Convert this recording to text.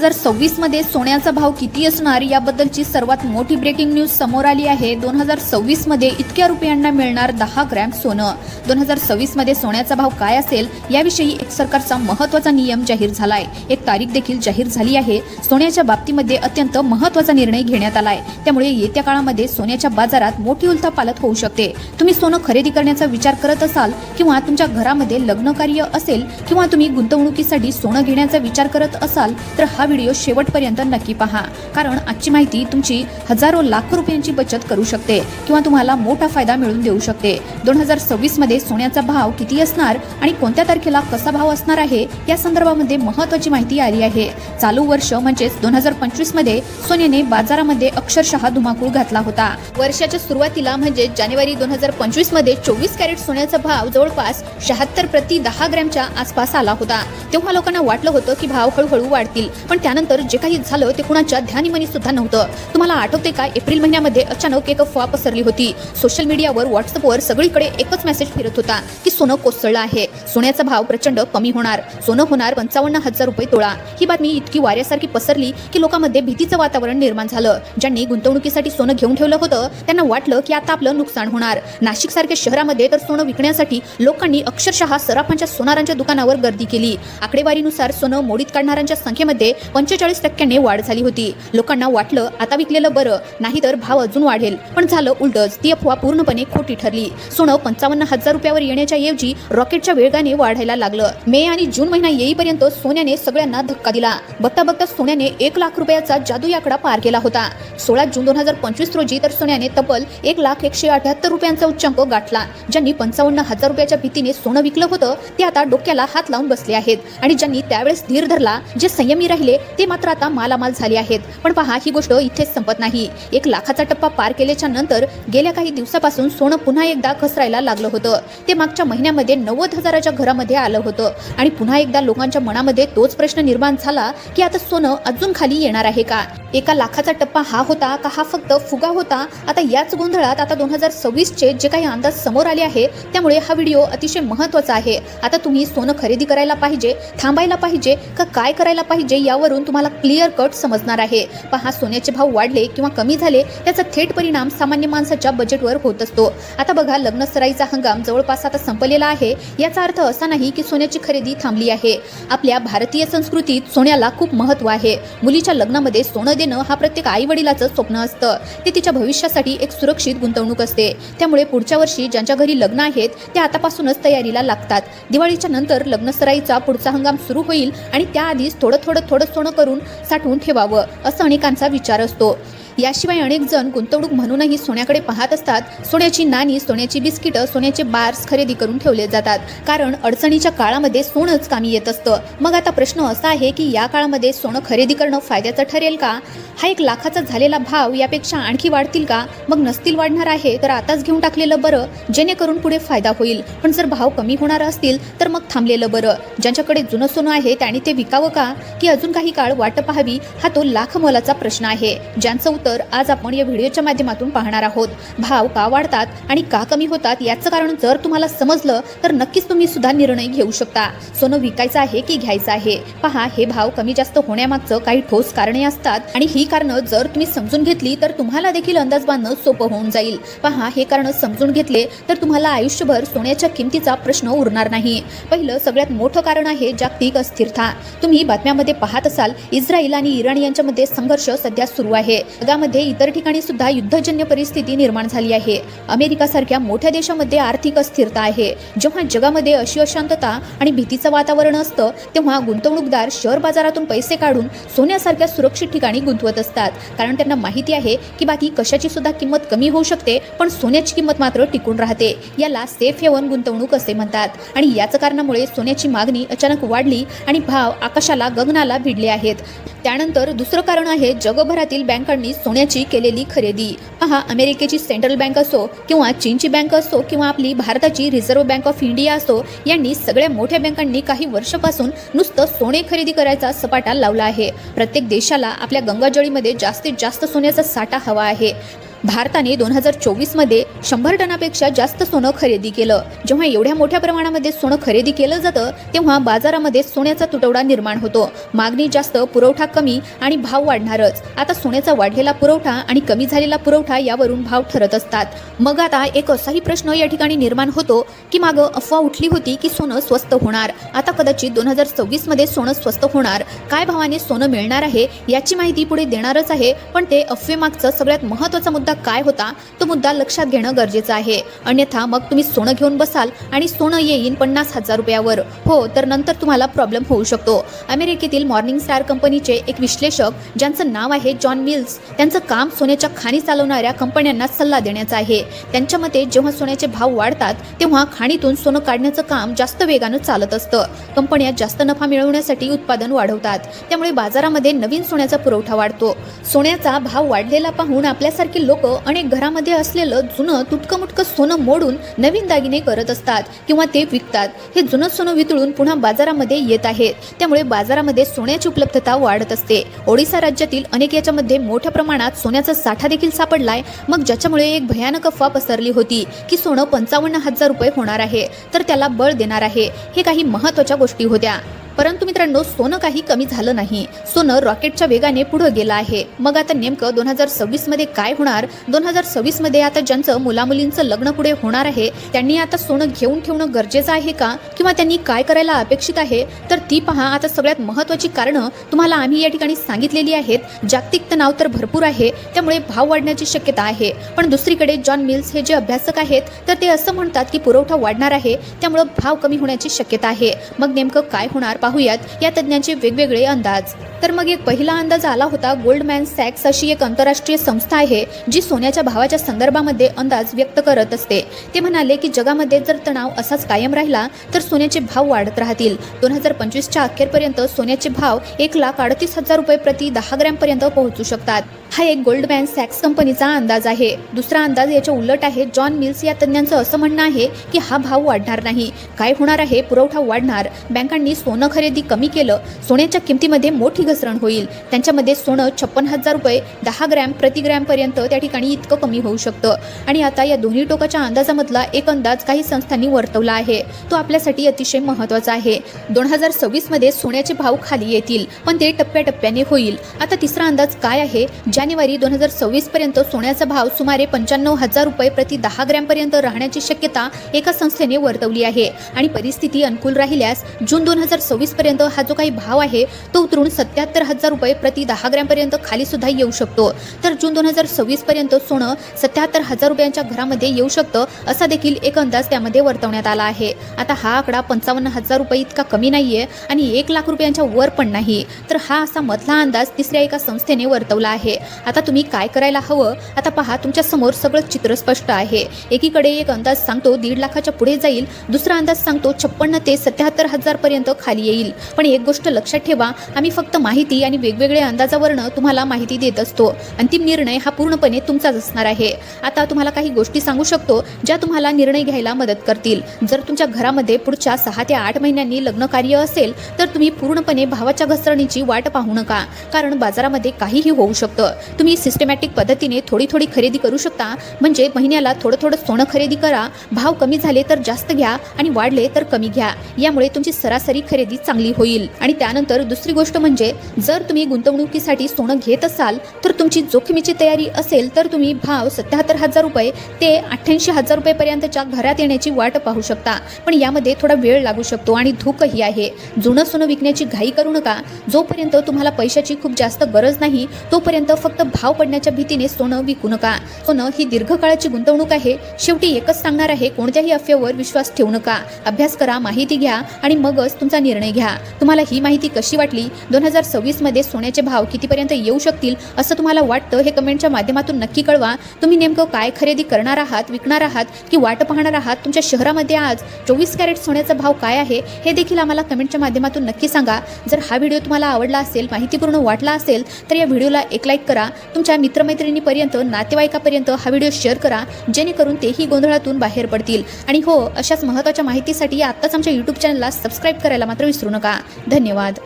हजार सव्वीसमध्ये सोन्याचा भाव किती असणार याबद्दलची सर्वात मोठी ब्रेकिंग न्यूज समोर आली आहे. दोन हजार सव्वीसमध्ये इतक्या रुपयांना मिळणार दहा ग्रॅम सोनं. दोन हजार सव्वीसमध्ये सोन्याचा भाव काय असेल याविषयी एक सरकारचा महत्त्वाचा नियम जाहीर झालाय. एक तारीख देखील जाहीर झाली आहे. सोन्याच्या बाबतीमध्ये अत्यंत महत्त्वाचा निर्णय घेण्यात आलाय. त्यामुळे येत्या काळामध्ये सोन्याच्या बाजारात मोठी उलथापालथ होऊ शकते. तुम्ही सोनं खरेदी करण्याचा विचार करत असाल किंवा तुमच्या घरामध्ये लग्न कार्य असेल किंवा तुम्ही गुंतवणुकीसाठी सोनं घेण्याचा विचार करत असाल तर हा व्हिडिओ शेवटपर्यंत नक्की पहा. कारण आजची माहिती तुमची हजारो लाखो रुपयांची बचत करू शकते किंवा तुम्हाला मोठा फायदा मिळून देऊ शकते. दोन हजार सव्वीसमध्ये सोन्याचा भाव किती असणार आणि कोणत्या तारखेला कसा भाव असणार आहे या संदर्भामध्ये महत्वाची माहिती आली आहे. चालू वर्ष म्हणजेच दोन हजार पंचवीसमध्ये सोन्याने बाजारामध्ये अक्षरशः धुमाकूळ घातला होता. वर्षाच्या सुरुवातीला म्हणजे जानेवारी दोन हजार पंचवीसमध्ये चोवीस कॅरेट सोन्याचा भाव जवळपास शहात्तर प्रति दहा ग्रॅमच्या आसपास आला होता. तेव्हा लोकांना वाटलं होतं की भाव हळूहळू वाढतील पण त्यानंतर जे काही झालं ते कुणाच्या ध्यानीमनी सुद्धा नव्हतं. तुम्हाला आठवते का? एप्रिल महिन्यामध्ये अचानक एक अफवा पसरली होती. सोशल मीडियावर व्हॉट्सअपवर सगळीकडे एकच मेसेज फिरत होता की सोनं कोसळलं आहे. सोन्याचा भाव प्रचंड कमी होणार. सोनं होणार पंचावन्न हजार रुपये तोळा. ही बातमी इतकी वाऱ्यासारखी पसरली की लोकांमध्ये भीतीचं वातावरण निर्माण झालं. ज्यांनी गुंतवणुकीसाठी सोनं घेऊन ठेवलं होतं त्यांना वाटलं की आता आपलं नुकसान होणार. नाशिक सारख्या शहरामध्ये तर सोनं विकण्यासाठी लोकांनी अक्षरशः सराफांच्या सोनारांच्या दुकानावर गर्दी केली. आकडेवारीनुसार सोनं मोडीत काढणाऱ्यांच्या संख्येमध्ये पंचेचाळीस टक्क्याने वाढ झाली होती. लोकांना वाटलं आता विकलेलं बरं नाहीतर भाव अजून वाढेल. पण झालं उलटच. ती अफवा पूर्णपणे खोटी ठरली. सोनं पंचावन्न हजार रुपयावर येण्याच्या ऐवजी रॉकेटच्या वेगाने वाढायला लागलं. मे आणि जून महिना येईपर्यंत सोन्याने सगळ्यांना धक्का दिला. बघता बघता सोन्याने एक लाख रुपयाचा जादू आकडा पार केला होता. सोळा जून दोन हजार पंचवीस रोजी तर सोन्याने तब्बल एक लाख एकशे अठ्याहत्तर रुपयांचा उच्चांक गाठला ज्यांनी पंचावन्न हजार रुपयाच्या भीतीने सोनं विकलं होतं ते आता डोक्याला हात लावून बसले आहेत. आणि ज्यांनी त्यावेळेस धीर धरला जे संयमी राहिले ते मात्र आता मालामाल झाले आहेत. पण पहा ही गोष्ट इथेच संपत नाही. एक लाखाचा टप्पा पार केल्याच्यानंतर गेल्या काही दिवसापासून सोनं पुन्हा एकदा घसरायला लागलं होतं. ते मागच्या महिन्यामध्ये नव्वद हजाराच्या घरामध्ये आलं होतं. आणि पुन्हा एकदा लोकांच्या मनामध्ये तोच प्रश्न निर्माण झाला की आता सोनं अजून खाली येणार आहे का? एका लाखाचा टप्पा हा होता का हा फक्त फुगा होता? आता याच गोंधळात आता दोन हजार सव्वीसचे जे काही अंदाज समोर आले आहे त्यामुळे हा व्हिडिओ अतिशय महत्त्वाचा आहे. आता तुम्ही सोनं खरेदी करायला पाहिजे थांबायला पाहिजे का काय करायला पाहिजे यावरून तुम्हाला क्लिअर कट समजणार आहे. पहा सोन्याचे भाव वाढले किंवा कमी झाले त्याचा थेट परिणाम सामान्य माणसाच्या बजेटवर होत असतो. आता बघा लग्न सराईचा हंगाम जवळपास आता संपलेला आहे. याचा अर्थ असा नाही की सोन्याची खरेदी थांबली आहे. आपल्या भारतीय संस्कृतीत सोन्याला खूप महत्त्व आहे. मुलीच्या लग्नामध्ये सोनं देणं हा प्रत्येक आई वडिलाचं स्वप्न असतं. ते तिच्या भविष्यासाठी एक सुरक्षित गुंतवणूक असते. त्यामुळे पुढच्या वर्षी ज्यांच्या घरी लग्न आहेत ते आतापासूनच तयारीला लागतात. दिवाळीच्या नंतर लग्नसराईचा पुढचा हंगाम सुरू होईल आणि त्याआधीच थोडं थोडं थोडं सोनं करून साठवून ठेवावं असं अनेकांचा विचार असतो. याशिवाय अनेक जण गुंतवणूक म्हणूनही सोन्याकडे पाहत असतात. सोन्याची नाणी सोन्याची बिस्किटं सोन्याचे बार्स खरेदी करून ठेवले जातात. कारण अडचणीच्या काळामध्ये सोनंच कामी येत असतं. मग आता प्रश्न असा आहे की या काळामध्ये सोनं खरेदी करणं फायद्याचं ठरेल का? हा एक लाखाचा झालेला भाव यापेक्षा आणखी वाढतील का? मग नसतील वाढणार आहे तर आताच घेऊन टाकलेलं बरं जेणेकरून पुढे फायदा होईल. पण जर भाव कमी होणार असतील तर मग थांबलेलं बरं. ज्यांच्याकडे जुनं सोनं आहे त्याने ते विकावं का? की अजून काही काळ वाट पाहावी? हा तो लाख मोलाचा प्रश्न आहे. ज्यांचं उत्तर आज आपण या व्हिडिओच्या माध्यमातून पाहणार आहोत. भाव का वाढतात आणि का कमी होतात याचं कारण जर तुम्हाला समजलं तर नक्कीच तुम्ही सुद्धा निर्णय घेऊ शकता. सोनं विकायचं आहे की घ्यायचं आहे? पहा हे भाव कमी जास्त होण्यामागचं काही ठोस कारणे असतात आणि ही कारणं जर तुम्ही समजून घेतली तर तुम्हाला देखील अंदाज बांधणं सोपं होऊन जाईल. पहा हे कारण समजून घेतले तर तुम्हाला आयुष्यभर सोन्याच्या किमतीचा प्रश्न उरणार नाही. पहिलं सगळ्यात मोठं कारण आहे जागतिक अस्थिरता. तुम्ही बातम्यामध्ये पाहत असाल इस्रायल आणि इराण यांच्यामध्ये संघर्ष सध्या सुरू आहे. जगामध्ये इतर ठिकाणी सुद्धा युद्धजन्य परिस्थिती निर्माण झाली आहे. अमेरिकासारख्या मोठ्या देशामध्ये आर्थिक अस्थिरता आहे. जेव्हा जगामध्ये अशी अशांतता आणि भीतीचं वातावरण असतं तेव्हा गुंतवणूकदार शेअर बाजारातून पैसे काढून सोन्यासारख्या सुरक्षित ठिकाणी गुंतवत असतात. कारण त्यांना माहिती आहे की बाकी कशाची सुद्धा किंमत कमी होऊ शकते पण सोन्याची किंमत मात्र टिकून राहते. याला सेफ हेवन गुंतवणूक असे म्हणतात. आणि याच कारणामुळे सोन्याची मागणी अचानक वाढली आणि भाव आकाशाला गगनाला भिडले आहेत. त्यानंतर दुसरं कारण आहे जगभरातील बँकांनी सोन्याची केलेली खरेदी. पहा अमेरिकेची सेंट्रल बँक असो किंवा चीनची बँक असो किंवा आपली भारताची रिझर्व्ह बँक ऑफ इंडिया असो यांनी सगळ्या मोठ्या बँकांनी काही वर्षापासून नुसतं सोने खरेदी करायचा सपाटा लावला आहे. प्रत्येक देशाला आपल्या गंगाजळीमध्ये जास्तीत जास्त सोन्याचा साठा हवा आहे. भारताने दोन हजार चोवीसमध्ये शंभर टनापेक्षा जास्त सोनं खरेदी केलं. जेव्हा एवढ्या मोठ्या प्रमाणामध्ये सोनं खरेदी केलं जातं तेव्हा बाजारामध्ये सोन्याचा तुटवडा निर्माण होतो. मागणी जास्त पुरवठा कमी आणि भाव वाढणारच. आता सोन्याचा वाढलेला पुरवठा आणि कमी झालेला पुरवठा यावरून भाव ठरत असतात. मग आता एक असाही प्रश्न या ठिकाणी निर्माण होतो की मागं अफवा उठली होती की सोनं स्वस्त होणार? आता कदाचित दोन हजार सव्वीसमध्ये सोनं स्वस्त होणार. काय भावाने सोनं मिळणार आहे याची माहिती पुढे देणारच आहे पण ते अफवेमागचं सगळ्यात महत्त्वाचा मुद्दा काय होता तो मुद्दा लक्षात घेणं गरजेचं आहे. अन्यथा मग तुम्ही सोनं घेऊन बसाल आणि सोनं येईन पन्नास हजार रुपयावर. हो तर नंतर तुम्हाला प्रॉब्लेम होऊ शकतो. अमेरिकेतील मॉर्निंग स्टार कंपनीचे एक विश्लेषक ज्यांचं नाव आहे जॉन मिल्स त्यांचं काम सोन्याच्या खाणी चालवणाऱ्या कंपन्यांना सल्ला देण्याचं आहे. त्यांच्या मते जेव्हा सोन्याचे भाव वाढतात तेव्हा खाणीतून सोनं काढण्याचं काम जास्त वेगानं चालत असतं. कंपन्या जास्त नफा मिळवण्यासाठी उत्पादन वाढवतात. त्यामुळे बाजारामध्ये नवीन सोन्याचा पुरवठा वाढतो. सोन्याचा भाव वाढलेला पाहून आपल्यासारखे लोक अनेक घरामध्ये असलेलं जुनं तुटकं मुटकं सोनं मोडून नवीन दागिने करत असतात किंवा ते विकतात. हे जुनं सोनं वितळून पुन्हा बाजारामध्ये येत आहेत. त्यामुळे बाजारामध्ये सोन्याची उपलब्धता वाढत असते. ओडिसा राज्यातील अनेक याच्यामध्ये मोठ्या प्रमाणात सोन्याचा साठा देखील सापडलाय. मग ज्याच्यामुळे एक भयानक अफवा पसरली होती की सोनं पंचावन्न हजार रुपये होणार आहे तर त्याला बळ देणार आहे. हे काही महत्त्वाच्या गोष्टी होत्या. परंतु मित्रांनो सोनं काही कमी झालं नाही. सोनं रॉकेटच्या वेगाने पुढे गेलं आहे. मग आता नेमकं दोन हजार सव्वीसमध्ये काय होणार? दोन हजार सव्वीसमध्ये आता ज्यांचं मुलामुलींचं लग्न पुढे होणार आहे त्यांनी आता सोनं घेऊन ठेवणं गरजेचं आहे का? किंवा त्यांनी काय करायला अपेक्षित आहे? तर ती पहा आता सगळ्यात महत्त्वाची कारणं तुम्हाला आम्ही या ठिकाणी सांगितलेली आहेत. जागतिक तणाव तर भरपूर आहे त्यामुळे भाव वाढण्याची शक्यता आहे. पण दुसरीकडे जॉन मिल्स हे जे अभ्यासक आहेत तर ते असं म्हणतात की पुरवठा वाढणार आहे त्यामुळं भाव कमी होण्याची शक्यता आहे. मग नेमकं काय होणार? पाहूयात या तज्ज्ञांचे वेगवेगळे अंदाज. तर मग एक पहिला अंदाज आला होता गोल्डमॅन सॅक्स अशी एक आंतरराष्ट्रीय संस्था आहे जी सोन्याच्या भावाच्या संदर्भामध्ये अंदाज व्यक्त करत असते. ते म्हणाले की जगामध्ये जर तणाव असाच कायम राहिला तर सोन्याचे भाव वाढत राहतील. दोन हजार पंचवीसच्या अखेरपर्यंत सोन्याचे भाव एक लाख अडतीस हजार रुपये प्रति दहा ग्रॅमपर्यंत पोहोचू शकतात. हा एक गोल्डमॅन सॅक्स कंपनीचा अंदाज आहे. दुसरा अंदाज याच्या उलट आहे जॉन मिल्स या तज्ज्ञांचं असं म्हणणं आहे की हा भाव वाढणार नाही. काय होणार आहे? पुरवठा वाढणार. बँकांनी सोनं खरेदी कमी केलं. सोन्याच्या किमतीमध्ये मोठी घसरण होईल. त्यांच्यामध्ये सोनं छप्पन हजार रुपये दहा ग्रॅम प्रति ग्रॅमपर्यंत त्या ठिकाणी इतकं कमी होऊ शकतं. आणि आता या दोन्ही टोकाच्या अंदाजामधला एक अंदाज काही संस्थांनी वर्तवला आहे. तो आपल्यासाठी अतिशय महत्त्वाचा आहे. दोन हजार सव्वीसमध्ये सोन्याचे भाव खाली येतील पण ते टप्प्याटप्प्याने होईल. आता तिसरा अंदाज काय आहे? जानेवारी दोन हजार सव्वीस पर्यंत सोन्याचा भाव सुमारे पंच्याण्णव हजार रुपये प्रति दहा ग्रॅमपर्यंत राहण्याची शक्यता एका संस्थेने वर्तवली आहे. आणि परिस्थिती अनुकूल राहिल्यास जून दोन हजार सव्वीस पर्यंत हा जो काही भाव आहे तो उतरून सत्याहत्तर हजार रुपये प्रति दहा ग्रॅमपर्यंत खाली सुद्धा येऊ शकतो. तर जून दोन हजार सव्वीस पर्यंत सोनं सत्याहत्तर हजार रुपयांच्या घरामध्ये येऊ शकतं असा देखील एक अंदाज त्यामध्ये वर्तवण्यात आला आहे. आता हा आकडा पंचावन्न हजार रुपये इतका कमी नाहीये आणि एक लाख रुपयांच्या वर पण नाही. तर हा असा मधला अंदाज तिसऱ्या एका संस्थेने वर्तवला आहे. आता तुम्ही काय करायला हवं? आता पहा तुमच्यासमोर सगळं चित्र स्पष्ट आहे. एकीकडे एक अंदाज सांगतो दीड लाखाच्या पुढे जाईल. दुसरा अंदाज सांगतो छप्पन्न ते सत्याहत्तर हजार पर्यंत खाली येईल. पण एक गोष्ट लक्षात ठेवा आम्ही फक्त माहिती आणि वेगवेगळ्या अंदाजावरनं तुम्हाला माहिती देत असतो. अंतिम निर्णय हा पूर्णपणे तुमचाच असणार आहे. आता तुम्हाला काही गोष्टी सांगू शकतो ज्या तुम्हाला निर्णय घ्यायला मदत करतील. जर तुमच्या घरामध्ये पुढच्या सहा ते आठ महिन्यांनी लग्न कार्य असेल तर तुम्ही पूर्णपणे भावाच्या घसरणीची वाट पाहू नका. कारण बाजारामध्ये काहीही होऊ शकतं. तुम्ही सिस्टमॅटिक पद्धतीने थोडी थोडी खरेदी करू शकता. म्हणजे महिन्याला थोडं थोडं सोनं खरेदी करा. भाव कमी झाले तर जास्त घ्या आणि वाढले तर कमी घ्या. यामुळे तुमची सरासरी खरेदी चांगली होईल. आणि त्यानंतर दुसरी गोष्ट म्हणजे जर तुम्ही गुंतवणुकीसाठी सोनं घेत असाल तर तुमची जोखमीची तयारी असेल तर तुम्ही भाव सत्याहत्तर हजार रुपये ते अठ्ठ्याऐंशी हजार रुपयेपर्यंतच्या घरात येण्याची वाट पाहू शकता. पण यामध्ये थोडा वेळ लागू शकतो आणि धूकही आहे. जुनं सोनं विकण्याची घाई करू नका. जोपर्यंत तुम्हाला पैशाची खूप जास्त गरज नाही तोपर्यंत फक्त भाव पडण्याच्या भीतीने सोनं विकू नका. सोनं ही दीर्घकाळाची गुंतवणूक आहे. शेवटी एकच सांगणार आहे कोणत्याही अफवेवर विश्वास ठेवू नका. अभ्यास करा माहिती घ्या आणि मगच तुमचा निर्णय घ्या. तुम्हाला ही माहिती कशी वाटली? दोन हजार सव्वीसमध्ये सोन्याचे भाव कितीपर्यंत येऊ शकतील असं तुम्हाला वाटतं हे कमेंटच्या माध्यमातून नक्की कळवा. तुम्ही नेमकं काय खरेदी करणार आहात विकणार आहात की वाट पाहणार आहात? तुमच्या शहरामध्ये आज चोवीस कॅरेट सोन्याचा भाव काय आहे हे देखील आम्हाला कमेंटच्या माध्यमातून नक्की सांगा. जर हा व्हिडिओ तुम्हाला आवडला असेल माहितीपूर्ण वाटला असेल तर या व्हिडिओला एक लाईक करा. तुमच्या मित्रमैत्रिणीपर्यंत नातेवाईकापर्यंत हा व्हिडिओ शेअर करा जेणेकरून तेही गोंधळातून बाहेर पडतील. आणि हो अशाच महत्त्वाच्या माहितीसाठी आत्ताच आमच्या यूट्यूब चॅनलला सबस्क्राईब करायला मात्र विसरू नका. धन्यवाद.